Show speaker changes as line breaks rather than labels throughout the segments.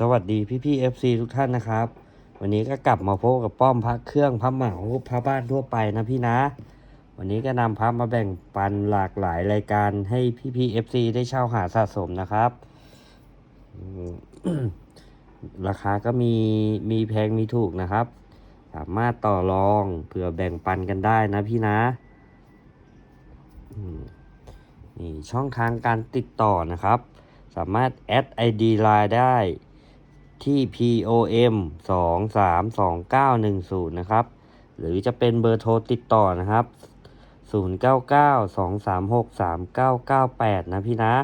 สวัสดีพี่พี่เอฟซีทุกท่านนะครับ วันนี้ก็กลับมาพบกับป้อมพระเครื่องพระเหมาพระบ้านทั่วไปนะพี่นะ วันนี้ก็นำพระมาแบ่งปันหลากหลายรายการให้พี่พี่เอฟซีได้เช่าหาสะสมนะครับ ราคาก็มีมีแพงมีถูกนะครับ สามารถต่อรองเผื่อแบ่งปันกันได้นะพี่นะนี่ช่องทางการติดต่อนะครับ สามารถแอด ID Line ได้ ที่ POM 2 3 2 9 1 0 นะครับ หรือจะเป็นเบอร์โทรติดต่อนะครับ 0 9 9 2 3 6 3 9 9 8 นะพี่นะ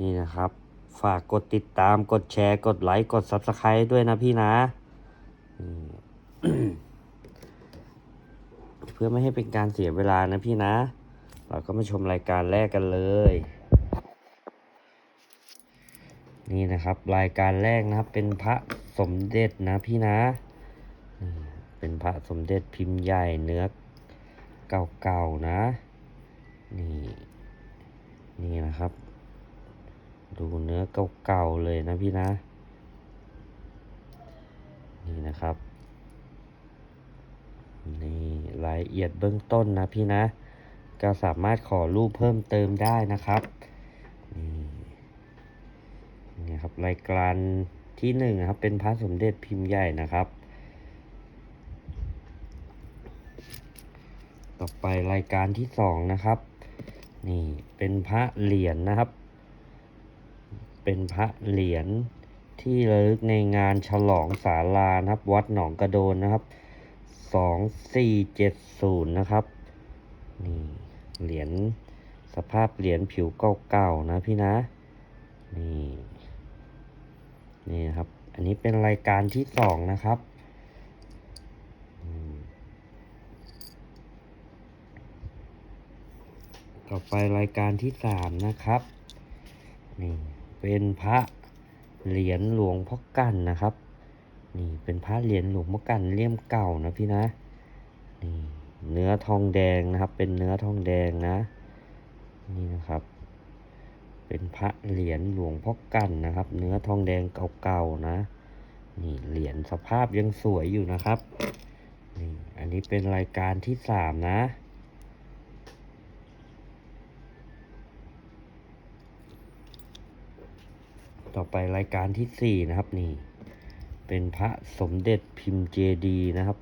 นี่นะครับ ฝากกดติดตาม กดแชร์ กดไลค์ กด Subscribe ด้วยนะพี่นะ เพื่อไม่ให้เป็นการเสียเวลานะพี่นะ เราก็มาชมรายการแรกกันเลย นี่นะครับ รายการแรกนะครับเป็นพระสมเด็จนะพี่นะ เป็นพระสมเด็จพิมพ์ใหญ่เนื้อเก่าๆนะ นี่ นี่นะครับ ดูเนื้อเก่าๆเลยนะพี่นะ นี่นะครับ นี่รายละเอียดเบื้องต้นนะพี่นะ ก็สามารถขอรูปเพิ่มเติมได้นะครับ นี่ นี่ครับรายการที่หนึ่งนะครับ เป็นพระสมเด็จพิมพ์ใหญ่นะครับ ต่อไปรายการที่สองนะครับ นี่เป็นพระเหรียญนะครับ เป็นพระเหรียญที่ระลึกในงานฉลองศาลานะครับ วัดหนองกระโดนนะครับสองสี่เจ็ดศูนย์นะครับ นี่เหรียญสภาพเหรียญผิวเก่าๆนะพี่นะ นี่ นี่ครับ อันนี้เป็นรายการที่สองนะครับต่อไปรายการที่สามนะครับนี่เป็นพระเหรียญหลวงพ่อกันนะครับ นี่เป็นพระเหรียญหลวงพ่อกันเลี่ยมเก่านะพี่นะนี่เนื้อทองแดงนะครับ เป็นเนื้อทองแดงนะ นี่นะครับ เป็นพระเหรียญหลวงพ่อกันนะครับ เนื้อทองแดงเก่าๆนะ นี่เหรียญสภาพยังสวยอยู่นะครับนี่อันนี้เป็นรายการที่สามนะ ต่อไปรายการที่สี่นะครับนี่ เป็นพระสมเด็จพิมพ์เจดีนะครับ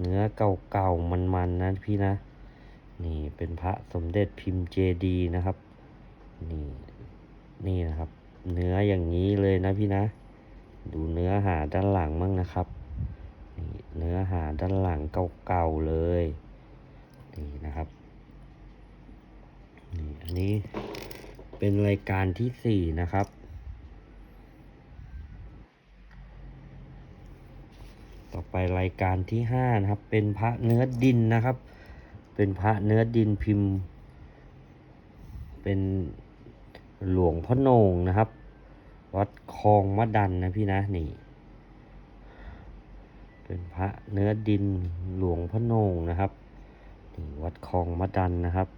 เนื้อเก่าๆมันๆนะพี่นะ นี่เป็นพระสมเด็จพิมพ์เจดีนะครับ นี่ นี่นะครับ เนื้ออย่างนี้เลยนะพี่นะ ดูเนื้อหาด้านหลังมั่งนะครับนี่เนื้อหาด้านหลังเก่าๆเลยนี่นะครับนี่อันนี้เป็นรายการที่สี่นะครับต่อไปรายการที่ห้านะครับ เป็นพระเนื้อดินนะครับ เป็นพระเนื้อดินพิมพ์ เป็น หลวงพ่อโนงนะครับ วัดคลองมะดันนะพี่นะนี่ เป็นพระเนื้อดินหลวงพ่อโนงนะครับนี่วัดคลองมะดันนะครับ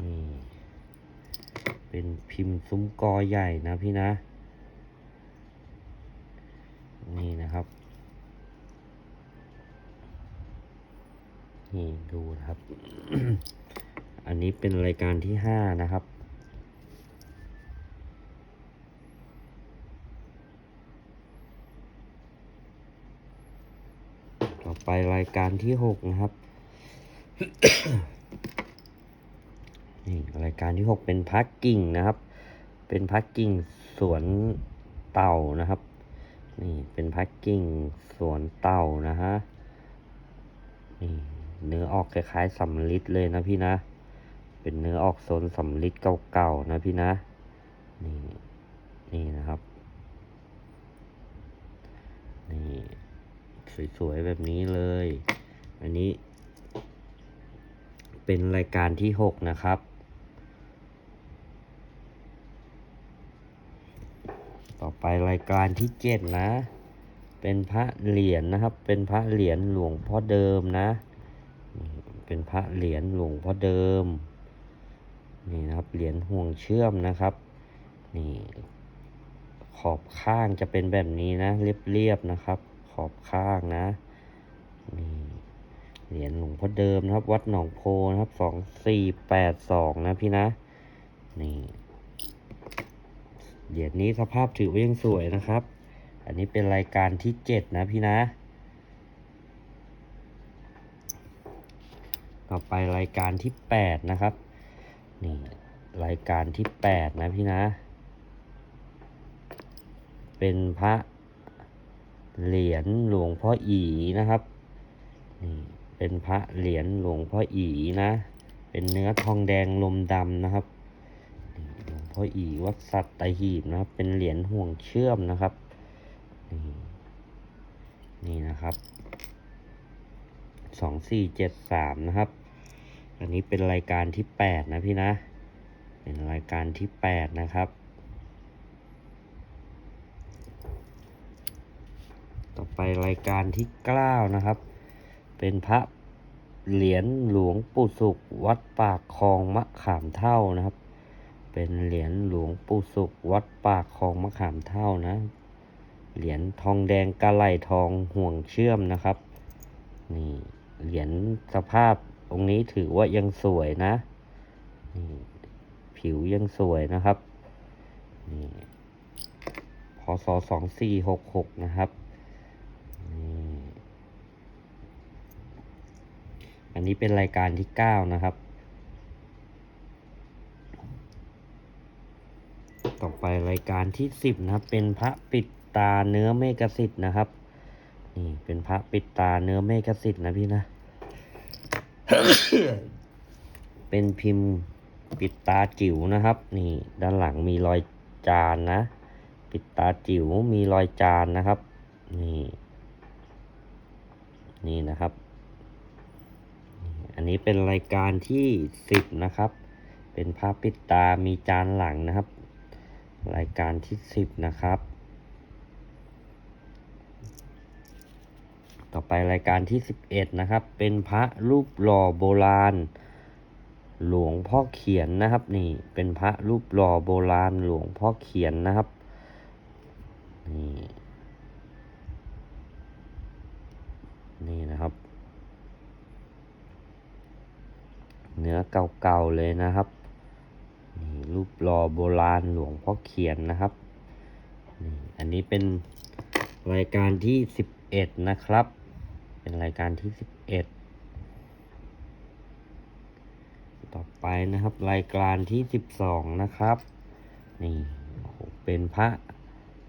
นี่เป็นพิมพ์ซุ้มกอใหญ่นะพี่นะ นี่นะครับ นี่ดูนะครับ อันนี้เป็นรายการที่ห้านะครับ ต่อไปรายการที่หกนะครับ นี่รายการที่หกเป็นพักกิ่งนะครับ เป็นพักกิ่งสวนเต่านะครับ นี่เป็นพักกิ่งสวนเต่านะฮะ นี่เนื้อออกคล้ายๆสำลิดเลยนะพี่นะ เป็นเนื้อออกโซนสำลิดเก่าๆนะพี่นะ นี่ นี่นะครับ นี่ สวยๆ แบบนี้เลย อันนี้ เป็นรายการที่หกนะครับ ต่อไปรายการที่เจ็ดนะ เป็นพระเหรียญนะครับ เป็นพระเหรียญหลวงพ่อเดิมนะเป็นพระเหรียญหลวงพ่อเดิม นี่นะครับเหรียญห่วงเชื่อมนะครับ นี่ขอบข้างจะเป็นแบบนี้นะ เรียบๆนะครับ ขอบข้างนะนี่เหรียญหลวงพ่อเดิมนะครับ วัดหนองโพนะครับสองสี่แปดสองนะพี่นะ นี่เหรียญนี้สภาพถือว่ายังสวยนะครับ อันนี้เป็นรายการที่เจ็ดนะพี่นะ ต่อไปรายการที่แปดนะครับ นี่รายการที่แปดนะพี่นะ เป็นพระเหรียญหลวงพ่ออีนะครับ นี่เป็นพระเหรียญหลวงพ่ออีนะ เป็นเนื้อทองแดงลมดำนะครับหลวงพ่ออีวัดสัตตหีบนะครับ เป็นเหรียญห่วงเชื่อมนะครับ นี่นี่นะครับสองสี่เจ็ดสามนะครับ อันนี้เป็นรายการที่แปดนะพี่นะ เป็นรายการที่แปดนะครับ ต่อไปรายการที่เก้านะครับ เป็นพระเหรียญหลวงปู่สุขวัดปากคลองมะขามเท่านะครับ เป็นเหรียญหลวงปู่สุขวัดปากคลองมะขามเท่านะ เหรียญทองแดงกะไหลทองห่วงเชื่อมนะครับ นี่เหรียญสภาพ องค์นี้ถือว่ายังสวยนะนี่ผิวยังสวยนะครับนี่พศสองสี่หกหกนะครับนี่อันนี้เป็นรายการที่เก้านะครับ ต่อไปรายการที่สิบนะครับ เป็นพระปิดตาเนื้อเมฆสิทธิ์นะครับ นี่เป็นพระปิดตาเนื้อเมฆสิทธิ์นะพี่นะ เป็นพิมพ์ปิดตาจิ๋วนะครับ นี่ด้านหลังมีรอยจานนะ ปิดตาจิ๋วมีรอยจานนะครับ นี่ นี่นะครับ อันนี้เป็นรายการที่สิบนะครับ เป็นภาพปิดตามีจานหลังนะครับ รายการที่สิบนะครับ ต่อไปรายการที่สิบเอ็ดนะครับ เป็นพระรูปหล่อโบราณ หลวงพ่อเขียนนะครับ นี่เป็นพระรูปหล่อโบราณหลวงพ่อเขียนนะครับนี่นี่นะครับ เนื้อเก่าๆเลยนะครับนี่รูปหล่อโบราณหลวงพ่อเขียนนะครับนี่อันนี้เป็นรายการที่สิบเอ็ดนะครับ เป็นรายการที่สิบเอ็ดต่อไปนะครับ รายการที่สิบสองนะครับ นี่เป็นพระ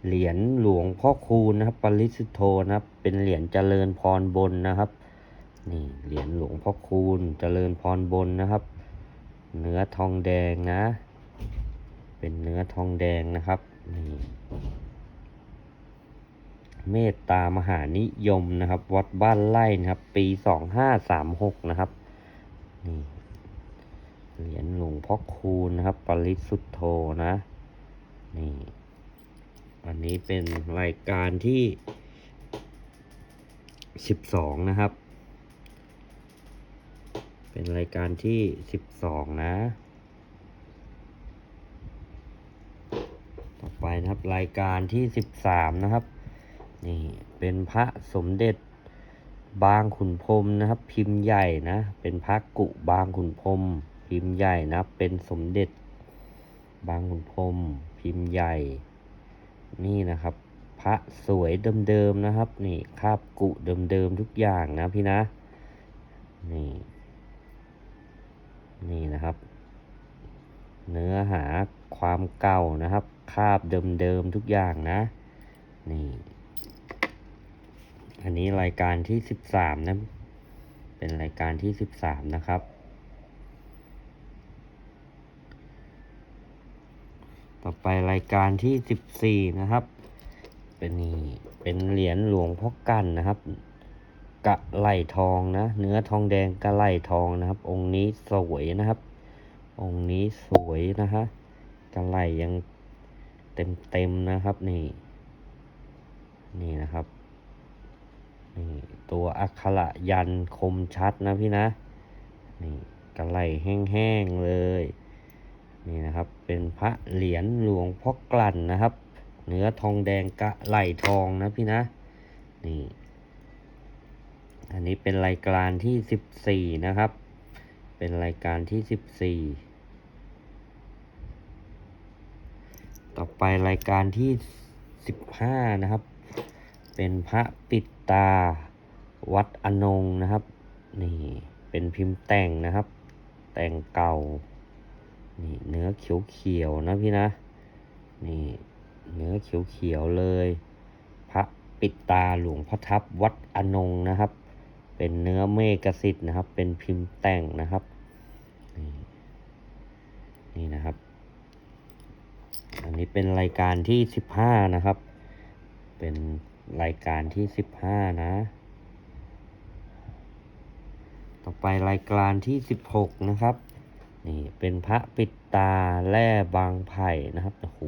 เหรียญหลวงพ่อคูณนะครับ ปริสุทโธนะครับ เป็นเหรียญเจริญพรบนนะครับ นี่เหรียญหลวงพ่อคูณเจริญพรบนนะครับ เนื้อทองแดงนะ เป็นเนื้อทองแดงนะครับ นี่ เมตตามหานิยมนะครับ วัดบ้านไร่นะครับ ปีสองห้าสามหกนะครับนี่เหรียญหลวงพ่อคูณนะครับ ปริสุทธโธนะนี่อันนี้เป็นรายการที่สิบสองนะครับ เป็นรายการที่สิบสองนะ ต่อไปนะครับรายการที่สิบสามนะครับ นี่เป็นพระสมเด็จบางขุนพรมนะครับ พิมพ์ใหญ่นะ เป็นพระกุบางขุนพรมพิมพ์ใหญ่นะ เป็นสมเด็จ บางขุนพรมพิมพ์ใหญ่ นี่นะครับ พระสวยเดิมๆนะครับ นี่คาบกุเดิมๆทุกอย่างนะพี่นะ นี่ นี่นะครับ เนื้อหาความเก่านะครับ คาบเดิมๆทุกอย่างนะ นี่ อันนี้รายการที่สิบสามนะ เป็นรายการที่สิบสามนะครับ ต่อไปรายการที่สิบสี่นะครับ เป็นนี่ เป็นเหรียญหลวงพ่อกันนะครับ กะไหลทองนะ เนื้อทองแดงกะไหลทองนะครับ องค์นี้สวยนะครับ องค์นี้สวยนะฮะ กะไหลยังเต็มเต็มนะครับนี่ นี่นะครับ นี่ตัวอักขระยันคมชัดนะพี่นะ นี่กระไหลแห้งๆเลย นี่นะครับ เป็นพระเหรียญหลวงพ่อกลั่นนะครับ เนื้อทองแดงกระไหลทองนะพี่นะ นี่ อันนี้เป็นรายการที่สิบสี่นะครับ เป็นรายการที่สิบสี่ต่อไปรายการที่สิบห้านะครับ เป็นพระปิดตา วัดอนงนะครับ นี่เป็นพิมพ์แต่งนะครับ แต่งเก่า นี่เนื้อเขียวๆนะพี่นะ นี่เนื้อเขียวๆเลย พระปิดตาหลวงพระทับวัดอนงนะครับ เป็นเนื้อเมกสิทธิ์นะครับ เป็นพิมพ์แต่งนะครับ นี่นี่นะครับ อันนี้เป็นรายการที่สิบห้านะครับ เป็น รายการที่สิบห้านะ ต่อไปรายการที่สิบหกนะครับ นี่เป็นพระปิดตาแร่บางไผ่นะครับโอ้โห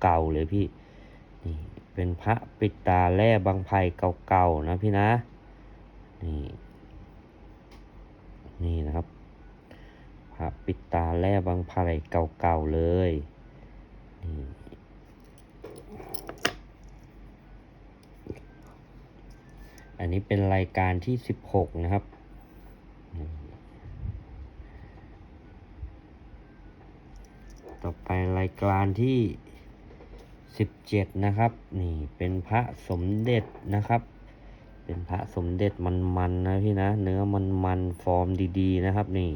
เก่าๆเลยพี่ นี่เป็นพระปิดตาแร่บางไผ่เก่าๆนะพี่นะ นี่ นี่นะครับพระปิดตาแร่บางไผ่เก่าๆเลย นี่ อั นี้เป็นรายการที่สิบหกนะครับ ต่อไปรายการที่สิบเจ็ดนะครับ นี่เป็นพระสมเด็จนะครับ เป็นพระสมเด็จมันๆนะพี่นะ เนื้อมันๆฟอร์มดีๆนะครับนี่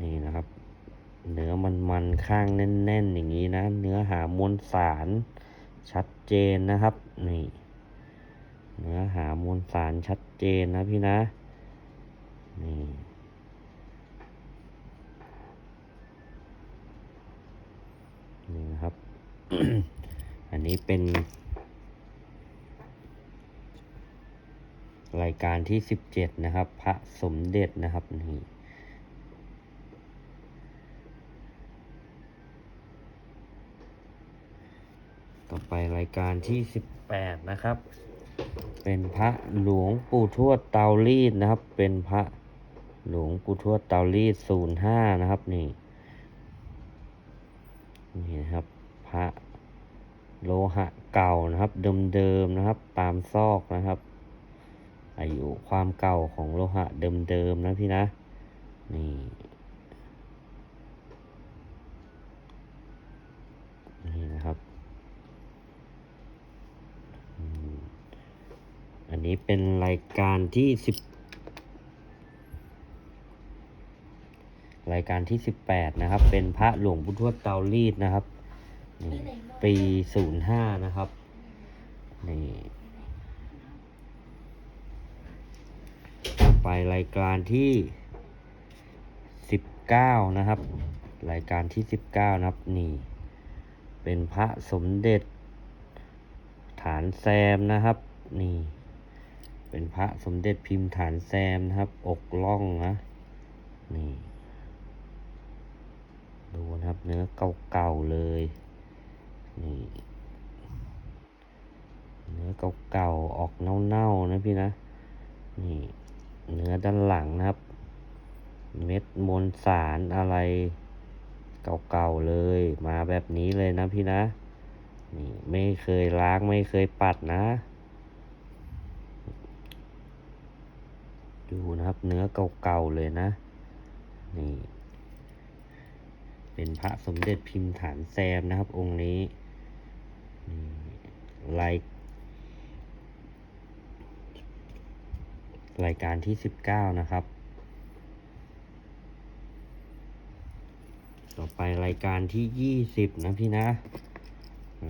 นี่นะครับเนื้อมันๆ ข้างแน่น ๆ อย่างนี้นะ เนื้อหามวลสาร ชัดเจนนะครับนี่เนื้อหามวลสารชัดเจนนะพี่นะนี่นี่นะครับ อันนี้เป็น รายการที่สิบเจ็ดนะครับ พระสมเด็จนะครับนี่ ต่อ ไปรายการที่สิบแปดนะครับ เป็นพระหลวงปู่ทวดเตารีดนะครับ เป็นพระหลวงปู่ทวดเตารีดศูนย์ห้านะครับนี่นี่นะครับพระโลหะเก่านะครับ เดิมๆนะครับ ตามซอกนะครับ อายุความเก่าของโลหะเดิมๆนะพี่นะ นี่นี่นะครับอืมอั นี้เป็นรายการที่สิบรายการที่สิบแปดนะครับ เป็นพระหลวงพุทธวดเตารีดนะครับนี่ปีศูนย์ห้านะครับนี่ไปรายการที่สิบเก้านะครับ รายการที่สิบเก้านะครับนี่ เป็นพระสมเด็จฐานแซมนะครับ นี่ เป็นพระสมเด็จพิมพ์ฐานแซมนะครับ อกล่องนะนี่ ดูนะครับเนื้อเก่าๆเลย นี่ เนื้อเก่าๆออกเน่าๆนะพี่นะ นี่ เนื้อด้านหลังนะครับ เม็ดมวลสารอะไรเก่าๆเลยมาแบบนี้เลยนะพี่นะ นี่ไม่เคยล้างไม่เคยปัดนะ ดูนะครับ เนื้อเก่าๆเลยนะ นี่ เป็นพระสมเด็จพิมพ์ฐานแซมนะครับ องค์นี้นี่รายรายการที่สิบเก้านะครับ ต่อไปรายการที่ยี่สิบนะพี่นะ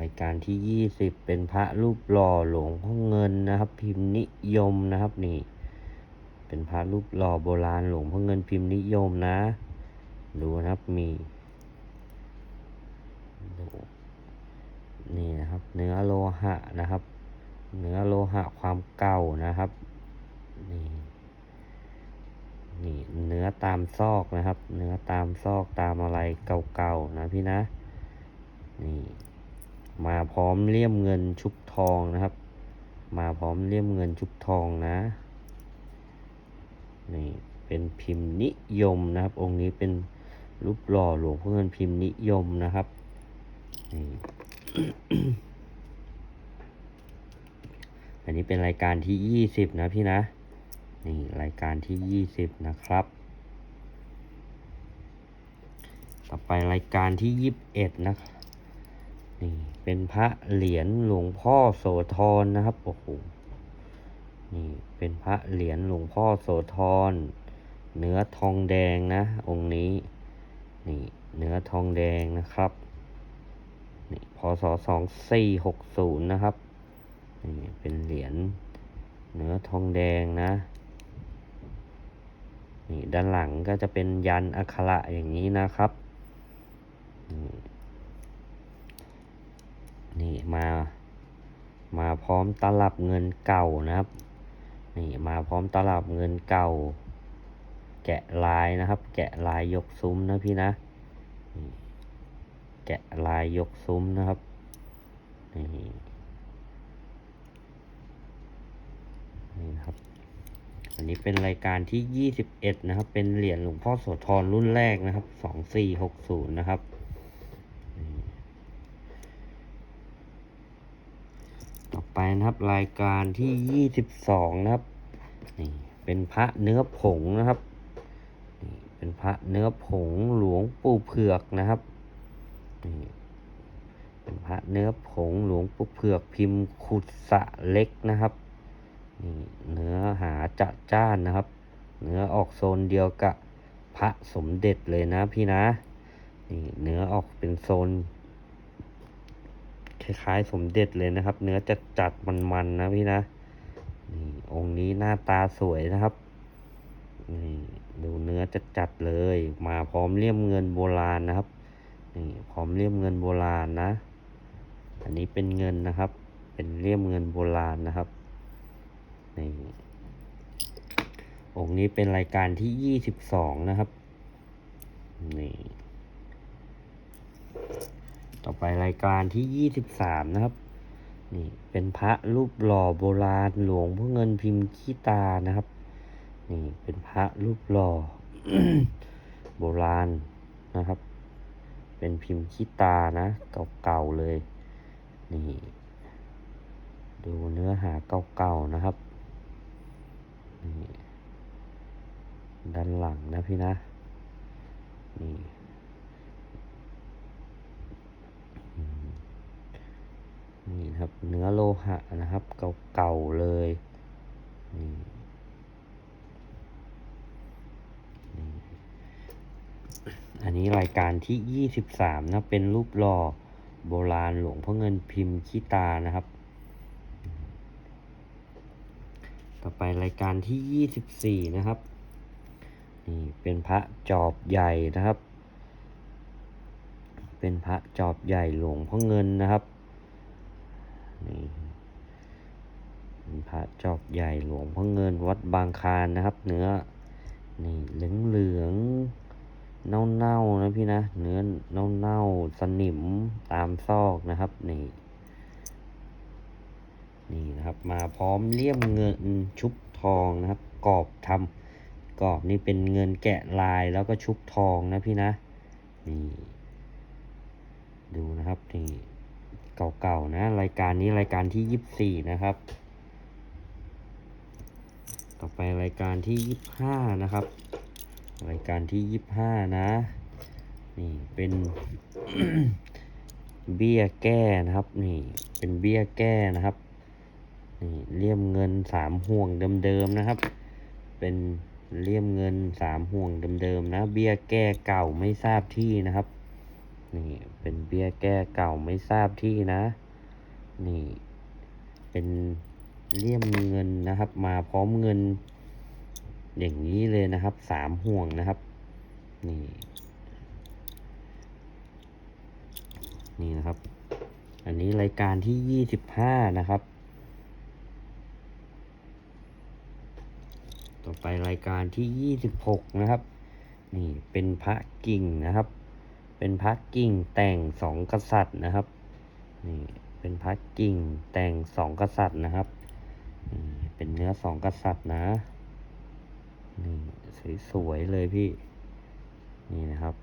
รายการที่ยี่สิบเป็นพระรูปหล่อหลวงพ่อเงินนะครับ พิมพ์นิยมนะครับนี่ เป็นพระรูปหล่อโบราณหลวงพ่อเงินพิมพ์นิยมนะ ดูนะครับมีนี่นะครับ เนื้อโลหะนะครับ เนื้อโลหะความเก่านะครับนี่นี่เนื้อตามซอกนะครับ เนื้อตามซอกตามอะไรเก่าๆนะพี่นะนี่มาพร้อมเลี่ยมเงินชุบทองนะครับ มาพร้อมเลี่ยมเงินชุบทองนะ นี่เป็นพิมพ์นิยมนะครับ องค์นี้เป็นรูปหล่อหลวงพ่อเงินพิมพ์นิยมนะครับนี่อันนี้เป็นรายการที่ยี่สิบนะพี่นะนี่รายการที่ยี่สิบนะครับ ต่อไปรายการที่ยี่สิบเอ็ดนะครับนี่เป็นพระเหรียญหลวงพ่อโสธรนะครับโอ้โห นี่เป็นพระเหรียญหลวงพ่อโสธร เนื้อทองแดงนะ องค์นี้ นี่เนื้อทองแดงนะครับ นี่พศสองสี่หกศูนย์นะครับ นี่เป็นเหรียญเนื้อทองแดงนะ นี่ด้านหลังก็จะเป็นยันอักขระอย่างนี้นะครับ นี่นี่มา มาพร้อมตลับเงินเก่านะครับ นี่มาพร้อมตลับเงินเก่า แกะลายนะครับ แกะลายยกซุ้มนะพี่นะ แกะลายยกซุ้มนะครับนี่นี่นะครับ อันนี้เป็นรายการที่ 21 นะครับ เป็นเหรียญหลวงพ่อโสธรรุ่นแรกนะครับ 2460 นะครับนี่ต่อ ไปนะครับ รายการที่22นะครับนี่เป็นพระเนื้อผงนะครับนี่เป็นพระเนื้อผงหลวงปู่เผือกนะครับนี่เป็นพระเนื้อผงหลวงปู่เผือกพิมพ์ขุดสะเล็กนะครับนี่เนื้อหาจะจ้านนะครับ เนื้อออกโซนเดียวกับพระสมเด็จเลยนะพี่นะนี่เนื้อออกเป็นโซน คล้ายๆ สมเด็จเลยนะครับ เนื้อจะจัดมันๆนะพี่นะนี่องค์นี้หน้าตาสวยนะครับนี่ดูเนื้อจะจัดเลย มาพร้อมเลี่ยมเงินโบราณนะครับนี่พร้อมเลี่ยมเงินโบราณนะ อันนี้เป็นเงินนะครับ เป็นเลี่ยมเงินโบราณนะครับนี่องค์นี้เป็นรายการที่ยี่สิบสองนะครับนี่ ต่อไปรายการที่ยี่สิบสามนะครับ นี่เป็นพระรูปหล่อโบราณหลวงพ่อเงินพิมพ์ขี้ตานะครับ นี่เป็นพระรูปหล่อโบราณนะครับ เป็นพิมพ์ขี้ตานะ เก่าๆเลย นี่ดูเนื้อหาเก่าๆนะครับ นี่ด้านหลังนะพี่นะ นี่อืมนี่นะ ครับ เนื้อโลหะนะครับ เก่าๆเลยนี่อันนี้รายการที่ยี่สิบสามนะ เป็นรูปหล่อโบราณหลวงพ่อเงินพิมพ์ขี้ตานะครับ ต่อไปรายการที่ยี่สิบสี่นะครับ นี่เป็นพระจอบใหญ่นะครับ เป็นพระจอบใหญ่หลวงพ่อเงินนะครับ นี่พระจอบใหญ่หลวงพ่อเงินวัดบางคานนะครับ เนื้อนี่เหลืองเหลืองเน่าๆนะพี่นะ เนื้อเน่าๆสนิมตามซอกนะครับ นี่ นี่นะครับ มาพร้อมเลี่ยมเงินชุบทองนะครับ กรอบทำกรอบนี่เป็นเงินแกะลายแล้วก็ชุบทองนะพี่นะ นี่ ดูนะครับนี่ เก่าๆนะ รายการนี้รายการที่ยี่สี่นะครับ ต่อไปรายการที่ยี่ห้านะครับ รายการที่ยี่ห้านะ นี่เป็นเบี้ยแก้นะครับ นี่เป็นเบี้ยแก้นะครับนี่เลี่ยมเงินสามห่วงเดิมๆนะครับ เป็นเลี่ยมเงินสามห่วงเดิมๆนะ เบี้ยแก้เก่าไม่ทราบที่นะครับ นี่เป็นเบี้ยแก้เก่าไม่ทราบที่นะ นี่ เป็นเลี่ยมเงินนะครับ มาพร้อมเงิน อย่างนี้เลยนะครับสามห่วงนะครับ นี่ นี่นะครับ อันนี้รายการที่ยี่สิบห้านะครับ ต่อไปรายการที่ยี่สิบหกนะครับ นี่เป็นพระกิ่งนะครับ เป็นพระกิ่งแต่งสองกษัตริย์นะครับนี่เป็นพระกิ่งแต่งสองกษัตริย์นะครับนี่เป็นเนื้อสองกษัตริย์นะนี่สวยๆเลยพี่นี่นะครับ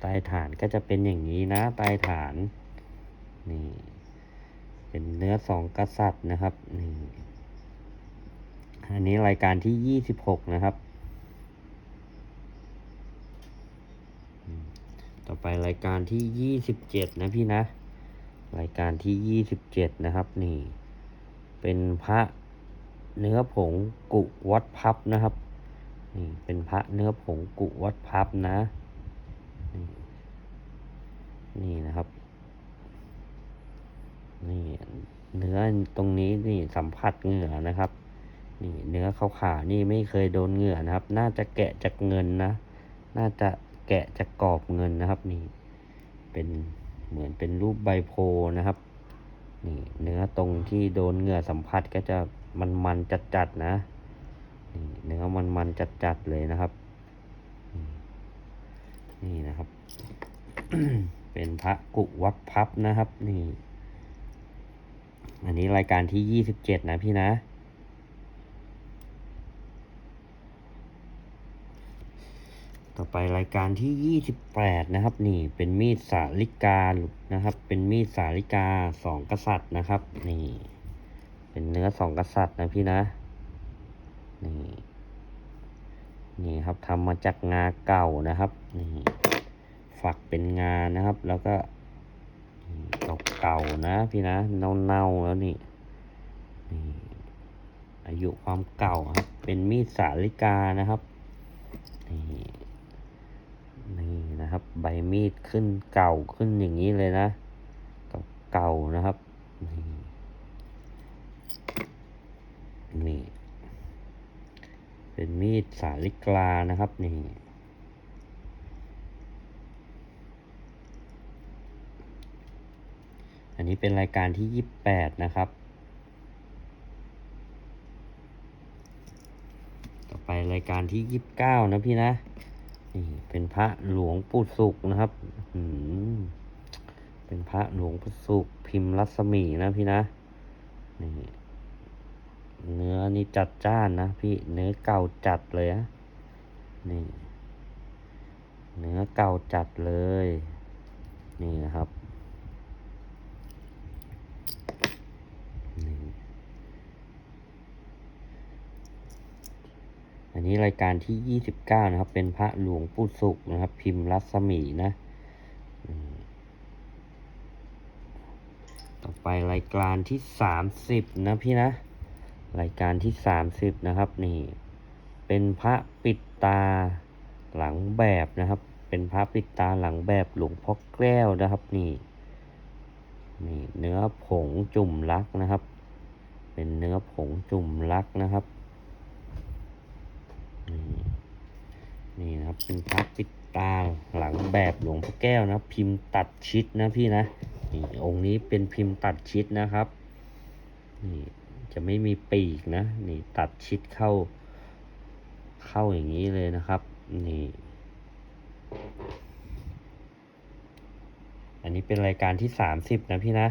ใต้ฐานก็จะเป็นอย่างนี้นะใต้ฐานนี่เป็นเนื้อสองกษัตริย์นะครับนี่อันนี้รายการที่ยี่สิบหกนะครับอืม ต่อไปรายการที่ยี่สิบเจ็ดนะพี่นะ รายการที่ยี่สิบเจ็ดนะครับ นี่ เป็นพระเนื้อผงกุวัดพับนะครับนี่เป็นพระเนื้อผงกุวัดพับนะนี่นี่นะครับ นี่เนื้อตรงนี้นี่สัมผัสเหงื่อนะครับ นี่เนื้อขาวๆนี่ไม่เคยโดนเหงื่อนะครับ น่าจะแกะจากเงินนะ น่าจะ กะจากกรอบเงินนะครับนี่เป็นเหมือนเป็นรูปใบโพนะครับนี่เนื้อตรงที่โดนเหงื่อสัมผัสก็จะมันๆจัดๆนะนี่เนื้อมันๆจัดๆเลยนะครับนี่นี่นะครับ เป็นพระกุวัดพับนะครับ นี่ อันนี้รายการที่ยี่สิบเจ็ดนะพี่นะ ต่อไปรายการที่ยี่สิบแปดนะครับ นี่เป็นมีดสาลิกานะครับ เป็นมีดสาลิกาสองกษัตริย์นะครับ นี่ เป็นเนื้อสองกษัตริย์นะพี่นะ นี่ นี่ครับทำมาจากงาเก่านะครับ นี่ ฝักเป็นงานะครับ แล้วก็เก่าๆนะพี่นะเน่าๆแล้วนี่นี่อายุความเก่าครับ เป็นมีดสาลิกานะครับนี่ นี่นะครับ ใบมีดขึ้นเก่าขึ้นอย่างนี้เลยนะเก่าๆนะครับนี่นี่ เป็นมีดสาลิกลานะครับนี่อันนี้เป็นรายการที่ยี่แปดนะครับ ต่อไปรายการที่ยี่บเก้านะพี่นะ นี่เป็นพระหลวงปู่สุกนะครับอืมเป็นพระหลวงปู่สุกพิมพ์รัศมีนะพี่นะ นี่ เนื้อนี่จัดจ้านนะพี่ เนื้อเก่าจัดเลยนะนี่ เนื้อเก่าจัดเลย นี่นะครับ นี่ อันนี้รายการที่ยี่สิบเก้านะครับ เป็นพระหลวงปู่สุกนะครับ พิมพ์รัศมีนะ ต่อไปรายการที่สามสิบนะพี่นะ รายการที่สามสิบนะครับนี่ เป็นพระปิดตาหลังแบบนะครับ เป็นพระปิดตาหลังแบบหลวงพ่อแก้วนะครับนี่นี่เนื้อผงจุ่มลักนะครับ เป็นเนื้อผงจุ่มลักนะครับ นี่ นะครับ เป็นพระปิดตาหลังแบบหลวงพ่อแก้วนะ พิมพ์ตัดชิดนะพี่นะนี่องค์นี้เป็นพิมพ์ตัดชิดนะครับนี่จะไม่มีปีกนะนี่ตัดชิดเข้า เข้าอย่างนี้เลยนะครับ นี่ อันนี้เป็นรายการที่สามสิบนะพี่นะ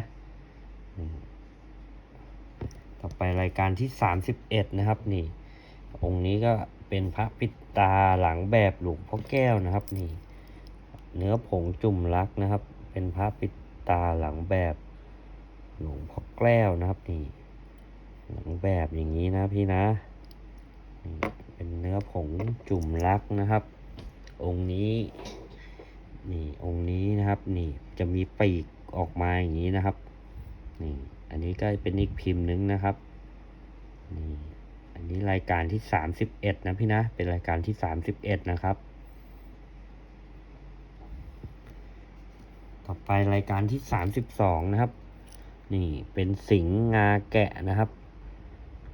ต่อไปรายการที่สามสิบเอ็ดนะครับ นี่ องค์นี้ก็ เป็นพระปิดตาหลังแบบหลวงพ่อแก้วนะครับนี่ เนื้อผงจุ่มลักนะครับ เป็นพระปิดตาหลังแบบหลวงพ่อแก้วนะครับนี่หลังแบบอย่างนี้นะพี่นะนี่เป็นเนื้อผงจุ่มลักนะครับ องค์นี้นี่องค์นี้นะครับนี่จะมีปีกออกมาอย่างนี้นะครับนี่อันนี้ก็เป็นอีกพิมพ์หนึงนะครับนี่ อันนี้รายการที่สามสิบเอ็ดนะพี่นะ เป็นรายการที่สามสิบเอ็ดนะครับ ต่อไปรายการที่สามสิบสองนะครับ นี่เป็นสิงห์งาแกะนะครับ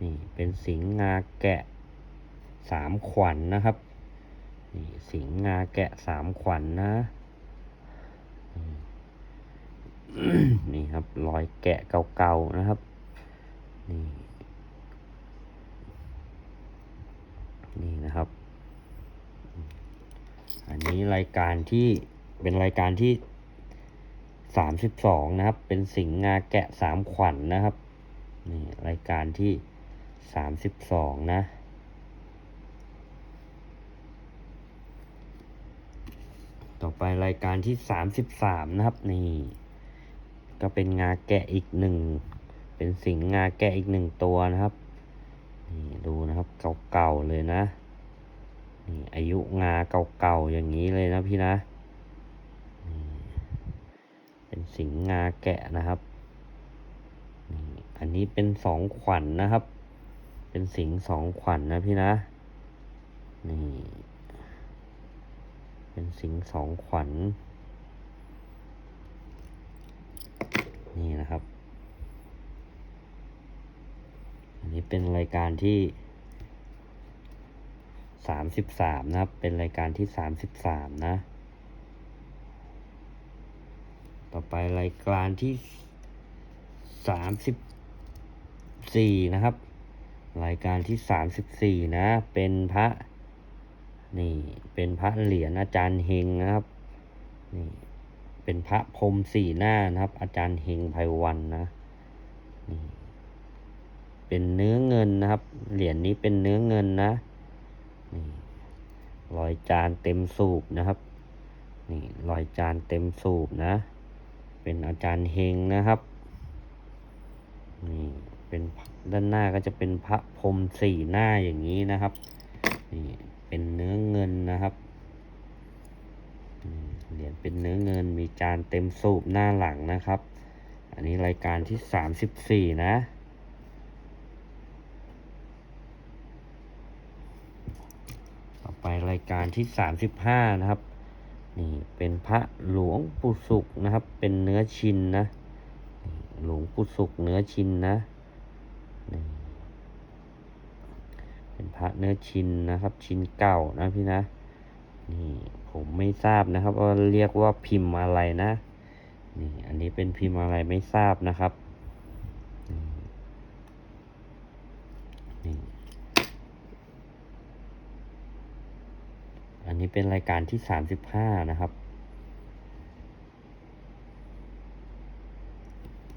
นี่เป็นสิงห์งาแกะสามขวัญนนะครับ นี่สิงห์งาแกะสามขวัญนนะนี่ครับรอยแกะเก่าๆนะครับ นี่ นี่นะครับ อันนี้รายการที่เป็นรายการที่สามสิบสองนะครับ เป็นสิงงาแกะสามขวัญนนะครับ นี่รายการที่สามสิบสองนะต่อไปรายการที่ 33 นะครับ นี่ ก็เป็นงาแกะอีกหนึ่งเป็นสิงงาแกะอีกหนึ่งตัวนะครับ นี่ดูนะครับเก่าๆเลยนะนี่อายุงาเก่าๆอย่างนี้เลยนะพี่นะนี่เป็นสิงงาแกะนะครับนี่อันนี้เป็นสองขวัญนนะครับ เป็นสิงสองขวัญนนะพี่นะนี่เป็นสิงสองขวัญนี่นะครับ อันนี้เป็นรายการที่สามสิบสามนะครับ เป็นรายการที่สามสิบสามนะ ต่อไปรายการที่สามสิบสี่นะครับ รายการที่สามสิบสี่นะ เป็นพระนี่ เป็นพระเหรียญอาจารย์เฮงนะครับ นี่ เป็นพระพรมสี่หน้านะครับ อาจารย์เฮงไพวันนะ นี่ เป็นเนื้อเงินนะครับ เหรียญนี้เป็นเนื้อเงินนะนี่รอยจานเต็มสูบนะครับนี่รอยจานเต็มสูบนะ เป็นอาจารย์เฮงนะครับนี่เป็นด้านหน้าก็จะเป็นพระพรหมสี่หน้าอย่างนี้นะครับนี่เป็นเนื้อเงินนะครับเหรียญเป็นเนื้อเงินมีจานเต็มสูบหน้าหลังนะครับ อันนี้รายการที่สามสิบสี่นะ ต่อ ไปรายการที่สามสิบห้านะครับ นี่เป็นพระหลวงปู่สุกนะครับ เป็นเนื้อชินนะ หลวงปู่สุกเนื้อชินนะนี่เป็นพระเนื้อชินนะครับ ชินเก่านะพี่นะ นี่ผมไม่ทราบนะครับว่าเรียกว่าพิมพ์อะไรนะ นี่อันนี้เป็นพิมพ์อะไรไม่ทราบนะครับ นี่นี่ อั นี้เป็นรายการที่สามสิบห้านะครับ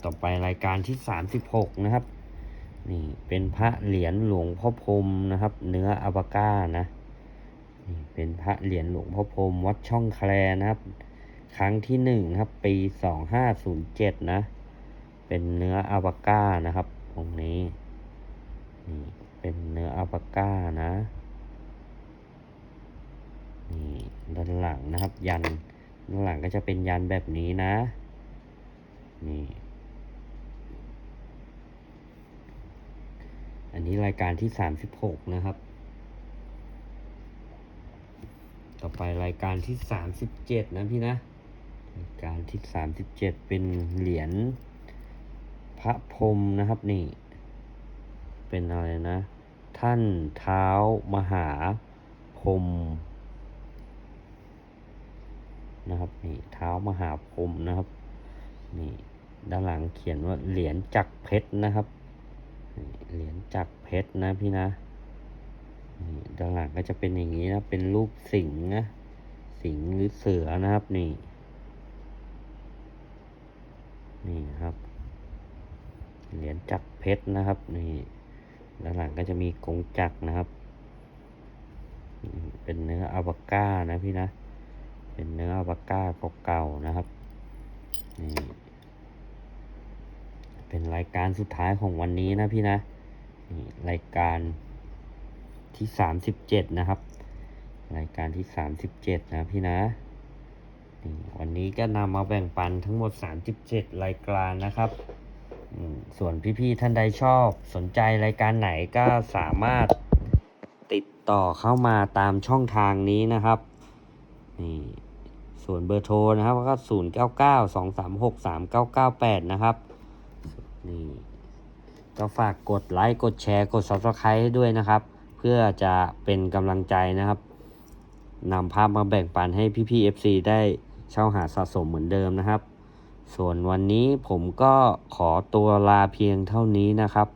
ต่อไปรายการที่สามสิบหกนะครับ นี่เป็นพระเหรียญหลวงพ่อพรมนะครับ เนื้ออาบก้านะ นี่เป็นพระเหรียญหลวงพ่อพรมวัดช่องแคลนะครับ ครั้งที่หนึ่งนะครับ ปีสองห้าศูนย์เจ็ดนะ เป็นเนื้ออาบก้านะครับ ตรงนี้ นี่เป็นเนื้ออาบก้านะ นี่ด้านหลังนะครับ ยันด้านหลังก็จะเป็นยันแบบนี้นะ นี่ อันนี้รายการที่สามสิบหกนะครับ ต่อไปรายการที่สามสิบเจ็ดนะพี่นะรายการที่สามสิบเจ็ดเป็นเหรียญพระพรมนะครับนี่ เป็นอะไรนะ ท่านเท้ามหาพรม นะครับนี่เท้ามหาพรมนะครับนี่ด้านหลังเขียนว่าเหรียญจักรเพชรนะครับเหรียญจักรเพชรนะพี่นะนี่ด้านหลังก็จะเป็นอย่างนี้นะเป็นรูปสิงห์นะสิงห์หรือเสือนะครับนี่นี่ครับเหรียญจักรเพชรนะครับนี่ด้านหลังก็จะมีกงจักรนะครับ เป็นเนื้ออาบาก้านะพี่นะ เป็นเนื้ออัลปาก้าเก่าๆนะครับนี่เป็นรายการสุดท้ายของวันนี้นะพี่นะนี่รายการที่สามสิบเจ็ดนะครับ รายการที่สามสิบเจ็ดนะพี่นะนี่วันนี้ก็นำมาแบ่งปันทั้งหมดสามสิบเจ็ดรายการนะครับส่วนพี่ๆท่านใดชอบสนใจรายการไหนก็สามารถติดต่อเข้ามาตามช่องทางนี้นะครับนี่ ส่วนเบอร์โทรนะครับก็ศูนย์เก้าเก้าสองสามหกสามเก้าเก้าแปดนะครับนี่ก็ฝากกดไลค์กดแชร์กด subscribe ให้ด้วยนะครับ เพื่อจะเป็นกำลังใจนะครับนำภาพมาแบ่งปันให้พี่ๆ FC ได้เช่าหาสะสมเหมือนเดิมนะครับ ส่วนวันนี้ผมก็ขอตัวลาเพียงเท่านี้นะครับ